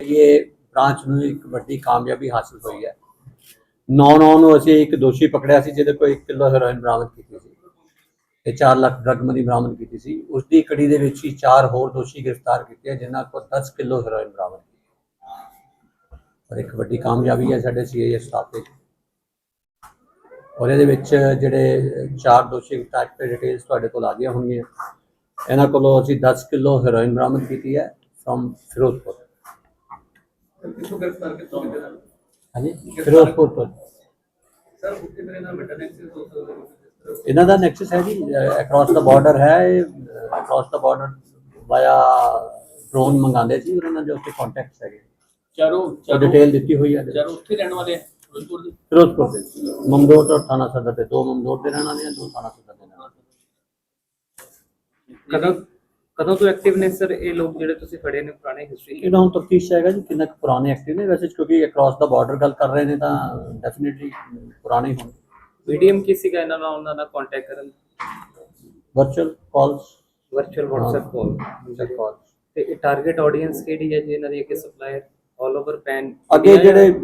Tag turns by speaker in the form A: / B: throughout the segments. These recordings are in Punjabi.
A: ਇਹ ਬ੍ਰਾਂਚ ਨੂੰ ਇੱਕ ਵੱਡੀ ਕਾਮਯਾਬੀ ਹਾਸਲ ਹੋਈ ਹੈ। 9-9 ਨੂੰ ਅਸੀਂ ਇੱਕ ਦੋਸ਼ੀ ਪਕੜਿਆ ਸੀ, ਜਿਹਦੇ ਕੋਲ 1 ਕਿਲੋ ਹੈਰੋਇਨ ਬਰਾਮਦ ਕੀਤੀ ਸੀ ਤੇ 4 ਲੱਖ ਡਰਗ ਮਨੀ ਬਰਾਮਦ ਕੀਤੀ ਸੀ। ਉਸ ਦੀ ਕੜੀ ਦੇ ਵਿੱਚ ਹੀ ਚਾਰ ਹੋਰ ਦੋਸ਼ੀ ਗ੍ਰਿਫਤਾਰ ਕੀਤੇ ਆ, ਜਿਨ੍ਹਾਂ ਕੋਲ 10 ਕਿਲੋ ਹੈਰੋਇਨ ਬਰਾਮਦ ਕੀਤੀ ਔਰ ਇੱਕ ਵੱਡੀ ਕਾਮਯਾਬੀ ਹੈ ਸਾਡੇ ਸੀਆਈਏ ਸਟਾਫ ਦੇ। ਔਰ ਇਹਦੇ ਵਿੱਚ ਜਿਹੜੇ ਚਾਰ ਦੋਸ਼ੀ ਗ੍ਰਿਫਤਾਰ ਕੀਤੇ ਡਿਟੇਲਸ ਤੁਹਾਡੇ ਕੋਲ ਆ ਗਈਆਂ ਹੋਣਗੀਆਂ। ਇਹਨਾਂ ਕੋਲੋਂ ਅਸੀਂ 10 ਕਿਲੋ ਹੈਰੋਇਨ ਬਰਾਮਦ ਕੀਤੀ ਹੈ ਫਰਮ ਫਿਰੋਜ਼ਪੁਰ।
B: ਕਿੱਥੋਂ ਗ੍ਰਿਫਤਾਰ ਕਿੱਥੋਂ ਕਿਤੇ ਨਾਲ
A: ਹਾਂਜੀ ਫਿਰੋਜ਼ਪੁਰ ਤੋਂ
B: ਸਰ ਉੱਥੇ ਮੇਰੇ ਨਾਲ ਵੱਡਾ ਨੈਕਸਸ ਹੋ ਸਕਦਾ
A: ਇਹਨਾਂ ਦਾ ਨੈਕਸਸ ਹੈ ਜੀ ਅਕ੍ਰੋਸ ਦਾ ਬਾਰਡਰ ਹੈ ਅਕ੍ਰੋਸ ਦਾ ਬਾਰਡਰ ਵਾਇਆ ਡਰੋਨ ਮੰਗਾਉਂਦੇ ਸੀ ਔਰ ਇਹਨਾਂ ਦੇ ਉੱਤੇ ਕੰਟੈਕਟਸ ਹੈਗੇ
B: ਚਾਰੋਂ
A: ਉਹ ਡਿਟੇਲ ਦਿੱਤੀ ਹੋਈ ਹੈ
B: ਚਾਰੋਂ ਉੱਥੇ ਰਹਿਣ ਵਾਲੇ ਫਿਰੋਜ਼ਪੁਰ ਦੇ
A: ਫਿਰੋਜ਼ਪੁਰ ਦੇ ਮਮਦੋਟ ਔਰ ਥਾਣਾ ਸਦਰ ਦੇ ਦੋ ਮਮਦੋਟ ਦੇ ਰਹਿਣ ਵਾਲੇ ਆ ਦੋ ਥਾਣਾ ਸਦਰ ਦੇ ਰਹਿਣ ਵਾਲੇ
C: ਕਦੋਂ ਕਦੋਂ ਤੋਂ ਐਕਟਿਵ ਨੇ ਸਰ ਇਹ ਲੋਕ ਜਿਹੜੇ ਤੁਸੀਂ ਫੜੇ ਨੇ ਪੁਰਾਣੇ ਹਿਸਟਰੀ
A: ਇਹਦਾ ਹੁਣ ਤਫਤੀਸ਼ ਹੈਗਾ ਜੀ ਕਿੰਨਾ ਕੁ ਪੁਰਾਣੇ ਐਕਟਿਵ ਨੇ। ਵੈਸੇ ਕਿਉਂਕਿ ਅਕ੍ਰੋਸ ਦਾ ਬਾਰਡਰ ਗੱਲ ਕਰ ਰਹੇ ਨੇ ਤਾਂ ਡੈਫੀਨਿਟਲੀ ਪੁਰਾਣੇ ਹੋਣਗੇ।
C: ਮੀਡੀਅਮ ਕੀ ਸੀਗਾ ਇਹਨਾਂ ਨਾਲ ਉਹਨਾਂ ਨਾਲ ਕੰਟੈਕਟ ਕਰਨ
A: virtual calls
C: virtual WhatsApp call
A: call
C: ਤੇ ਇਹ ਟਾਰਗੇਟ ਆਡੀਅנס ਕਿਹੜੀ ਹੈ ਜੀ ਇਹਨਾਂ ਦੀ ਅੱਗੇ ਸਪਲਾਇਰ ਆਲ ਓਵਰ ਪੈਨ
A: ਅੱਗੇ ਜਿਹੜੇ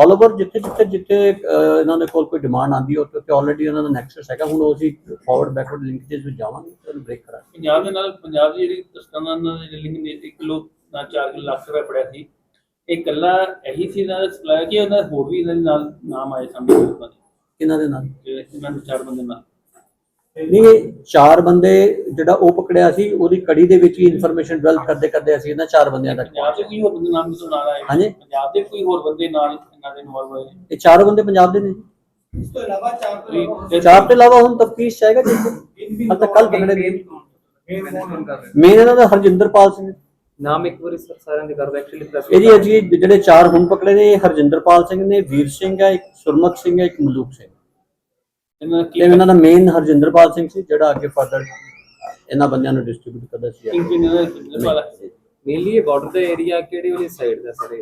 A: ਆਲ ਓਵਰ ਜਿੱਥੇ ਜਿੱਥੇ ਜਿੱਥੇ ਇਹਨਾਂ ਦੇ ਕੋਲ ਕੋਈ ਡਿਮਾਂਡ ਆਂਦੀ ਹੈ ਉੱਥੇ ਆਲਰੇਡੀ ਇਹਨਾਂ ਦਾ ਨੈਕਸਸ ਹੈਗਾ। ਹੁਣ ਉਹ ਅਸੀਂ ਫਾਰਵਰਡ ਬੈਕਵਰਡ ਲਿੰਕੇजेस ਵਿੱਚ ਜਾਵਾਂਗੇ ਤੇ ਉਹਨੂੰ ਬ੍ਰੇਕ ਕਰਾਂਗੇ।
B: ਪੰਜਾਬ ਦੇ ਨਾਲ ਪੰਜਾਬ ਦੀ ਜਿਹੜੀ ਤਸਕਰਾਂ ਨਾਲ ਜਿਹੜੀ ਲਿੰਕ ਨੇ 1 ਕਿਲੋ ਨਾਲ 4 ਲੱਖ ਰੁਪਏ ਫੜਿਆ ਸੀ। ਇਹ ਇਕੱਲਾ ਇਹੀ ਸੀ ਇਹਨਾਂ ਦਾ ਸਪਲਾਈ ਕਿ ਉਹਨਾਂ ਦੇ ਹੋਰ ਵੀ ਇਹਨਾਂ ਦੇ ਨਾਲ ਨਾਮ ਆਏ ਸਾਹਮਣੇ?
A: ਇਹਨਾਂ ਦੇ ਨਾਲ?
B: ਜਿਹੜੇ ਇਹਨਾਂ ਦੇ ਚਾਰ ਬੰਦੇ ਨਾਲ।
A: ਨਹੀਂ ਇਹ ਚਾਰ ਬੰਦੇ ਜਿਹੜਾ ਉਹ ਪਕੜਿਆ ਸੀ ਉਹਦੀ ਕੜੀ ਦੇ ਵਿੱਚ ਹੀ ਇਨਫੋਰਮੇਸ਼ਨ ਡਿਵੈਲਪ ਕਰਦੇ ਕਰਦੇ ਅਸੀਂ ਇਹਨਾਂ ਚਾਰ ਬੰਦਿਆਂ ਤੱਕ
B: ਪੰਜਾਬ ਦੇ ਕੋਈ ਹੋਰ ਬੰਦੇ ਨਾਮ ਤੋਂ ਨਾਲ ਆਏ
A: ਹਾਂਜੀ।
B: ਪੰਜਾਬ ਦੇ ਕੋਈ ਹੋਰ ਬੰਦੇ ਨਾਲ ਇਹਨਾਂ ਦੇ ਇਨਵੋਲਵ ਹੋਏ ਨੇ?
A: ਇਹ ਚਾਰ ਬੰਦੇ ਪੰਜਾਬ ਦੇ ਨੇ।
B: ਇਸ ਤੋਂ ਇਲਾਵਾ ਚਾਰ
A: ਚਾਰ ਤੋਂ ਇਲਾਵਾ ਹੁਣ ਤਫਤੀਸ਼ ਚਾਹੇਗਾ ਜੀ। ਹਾਲ ਤੱਕ ਕੱਲ ਪਕੜੇ ਨੇ। ਮੇਨ ਇਹਨਾਂ ਦਾ ਹਰਜਿੰਦਰਪਾਲ ਸਿੰਘ।
C: ਨਾਮ ਇੱਕ ਵਾਰੀ ਸਰ ਸਾਰਿਆਂ ਦੇ ਕਰ ਐਕਚੁਅਲੀ ਪ੍ਰੈਸ
A: ਇਹ ਜੀ ਜਿਹੜੇ ਚਾਰ ਹੁਣ ਪਕੜੇ ਨੇ ਇਹ ਹਰਜਿੰਦਰਪਾਲ ਸਿੰਘ ਨੇ ਵੀਰ ਸਿੰਘ ਹੈ ਇੱਕ ਸੁਰਮਤ ਸਿੰਘ ਹੈ ਇੱਕ ਮਲੂਕ ਸਿੰਘ।
B: ਇਹਨਾਂ
A: ਤੇ ਇਹਨਾਂ ਦਾ ਮੇਨ ਹਰਜਿੰਦਰਪਾਲ ਸਿੰਘ ਸੀ ਜਿਹੜਾ ਅੱਗੇ ਫਰਦਰ ਇਹਨਾਂ ਬੰਦਿਆਂ ਨੂੰ ਡਿਸਟ੍ਰੀਬਿਊਟ ਕਰਦਾ ਸੀ।
B: ਕੀ ਇਹਨਾਂ ਦਾ ਵਾਲਾ
C: ਮੇਨਲੀ ਇਹ ਬਾਰਡਰ ਦਾ ਏਰੀਆ ਕਿਹੜੀ ਵਾਲੀ ਸਾਈਡ ਦਾ ਸਰ?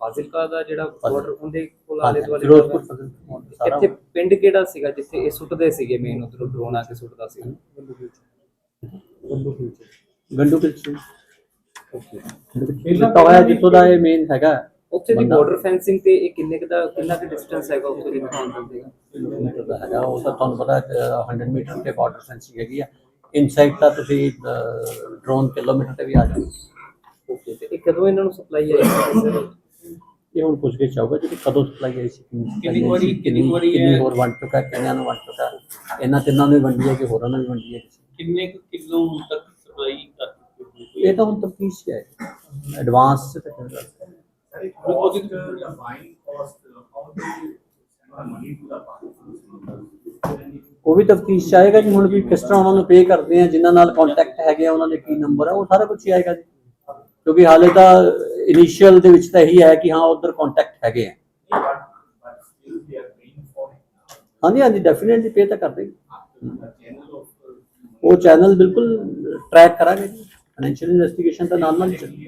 C: ਫਾਜ਼ਿਲਕਾ ਦਾ ਜਿਹੜਾ ਬਾਰਡਰ ਉਹਦੇ ਕੋਲ ਆਲੇ ਦੁਆਲੇ
A: ਫਿਰੋਜ਼ਪੁਰ ਸਾਰਾ
C: ਇੱਥੇ ਪਿੰਡ ਕਿਹੜਾ ਸੀਗਾ ਜਿੱਥੇ ਇਹ ਸੁੱਟਦੇ ਸੀਗੇ ਮੇਨ ਉਧਰੋਂ ਡਰੋਨ ਆ ਕੇ ਸੁੱਟਦਾ ਸੀ?
A: ਗੰਡੂ ਕਿਲਚੀ ਪਹਿਲਾਂ ਤਾਂ ਹੋਇਆ ਜਿੱਥੋਂ ਦਾ ਇਹ ਮੇਨ ਹੈਗਾ।
C: ਉੱਥੇ ਦੀ ਬਾਰਡਰ ਫੈਂਸਿੰਗ ਤੇ ਇਹ ਕਿੰਨੇ ਕੁ ਦਾ ਕਿੰਨਾ ਕੁ ਡਿਸਟੈਂਸ ਹੈਗਾ ਉੱਥੇ ਦੀ ਪਹੁੰਚ ਜਾਂਦੇ
A: ਕਿਲੋਮੀਟਰ ਦਾ ਹੈਗਾ ਉਹ ਤਾਂ ਤੁਹਾਨੂੰ ਪਤਾ ਹੈ, 100 ਮੀਟਰ ਤੇ ਬਾਰਡਰ ਫੈਂਸਿੰਗ ਹੈਗੀ ਆ ਇਨਸਾਈਡ ਤਾਂ ਤੁਸੀਂ ਡਰੋਨ ਕਿਲੋਮੀਟਰ ਤੇ ਵੀ ਆ ਜਾਓ
C: ਓਕੇ ਤੇ ਇਹ ਕਦੋਂ ਇਹਨਾਂ ਨੂੰ ਸਪਲਾਈ ਆਈ ਸੀ ਸਰ
A: ਇਹ ਹੁਣ ਪੁੱਛ ਕੇ ਚਾਹੂਗਾ ਕਿ ਕਦੋਂ ਸਪਲਾਈ ਆਈ ਸੀ
B: ਕਿੰਨੀ ਵਾਰੀ- ਕਿੰਨੀ ਵਾਰੀ
A: ਕਿੰਨੀ ਹੋਰ ਵੰਡ ਚੁੱਕਾ ਕਿੰਨਿਆਂ ਨੂੰ ਵੰਡ ਚੁੱਕਾ। ਇਹਨਾਂ ਤਿੰਨਾਂ ਨੂੰ ਵੰਡੀ ਹੈ ਕਿ ਹੋਰਾਂ ਨੂੰ ਵੀ ਵੰਡੀ ਹੈ।
B: ਕਿੰਨੇ ਕੁ ਕਿਲੋ ਤੱਕ ਸਪਲਾਈ ਕਰ?
A: ਇਹ ਤਾਂ ਹੁਣ ਤਫਤੀਸ਼ ਹੈ ਐਡਵਾਂਸ ਤੇ ਤੱਕ
B: ਉਹਦੀ
A: ਉਹ ਵੀ ਤਫਤੀਸ਼ ਆਏਗਾ ਕਿ ਹੁਣ ਵੀ ਕਿਸ ਤਰ੍ਹਾਂ ਉਹਨਾਂ ਨੂੰ ਪੇ ਕਰਦੇ ਆ ਜਿਨ੍ਹਾਂ ਨਾਲ ਕੰਟੈਕਟ ਹੈਗੇ ਆ ਉਹਨਾਂ ਦੇ ਕੀ ਨੰਬਰ ਆ ਉਹ ਸਾਰਾ ਕੁਝ ਹੀ ਆਏਗਾ ਜੀ। ਕਿਉਂਕਿ ਹਾਲੇ ਤਾਂ ਇਨੀਸ਼ੀਅਲ ਦੇ ਵਿੱਚ ਤਾਂ ਇਹੀ ਹੈ ਕਿ ਹਾਂ ਉਧਰ ਕੰਟੈਕਟ ਹੈਗੇ ਆ। ਹਾਂਜੀ ਹਾਂਜੀ ਡੈਫੀਨਿਟਲੀ ਪੇ ਤਾਂ ਕਰਦੇ। ਉਹ ਚੈਨਲ ਬਿਲਕੁਲ ਟਰੈਕ ਕਰਾਂਗੇ ਫਾਈਨੈਂਸ਼ੀਅਲ ਇਨਵੈਸਟੀਗੇਸ਼ਨ ਤਾਂ ਨਾਲ ਨਾਲ ਹੀ ਚੱਲੇਗੀ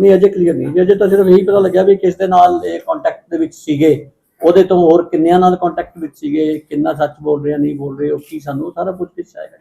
A: ਨਹੀਂ ਅਜੇ ਕਲੀਅਰ ਨਹੀਂ। ਜੀ, ਅਜੇ ਤਾਂ ਸਿਰਫ ਇਹੀ ਪਤਾ ਲੱਗਿਆ ਵੀ ਕਿਸ ਦੇ ਨਾਲ ਇਹ ਕੰਟੈਕਟ ਦੇ ਵਿੱਚ ਸੀਗੇ। ਉਹਦੇ ਤੋਂ ਹੋਰ ਕਿੰਨਿਆਂ ਨਾਲ ਕੰਟੈਕਟ ਵਿੱਚ ਸੀਗੇ? ਕਿੰਨਾ ਸੱਚ ਬੋਲ ਰਿਹਾ ਨਹੀਂ ਬੋਲ ਰਹੇ ਉਹ ਕੀ ਸਾਨੂੰ ਸਾਰਾ ਕੁਝ ਪਿੱਛੇ ਆਏਗਾ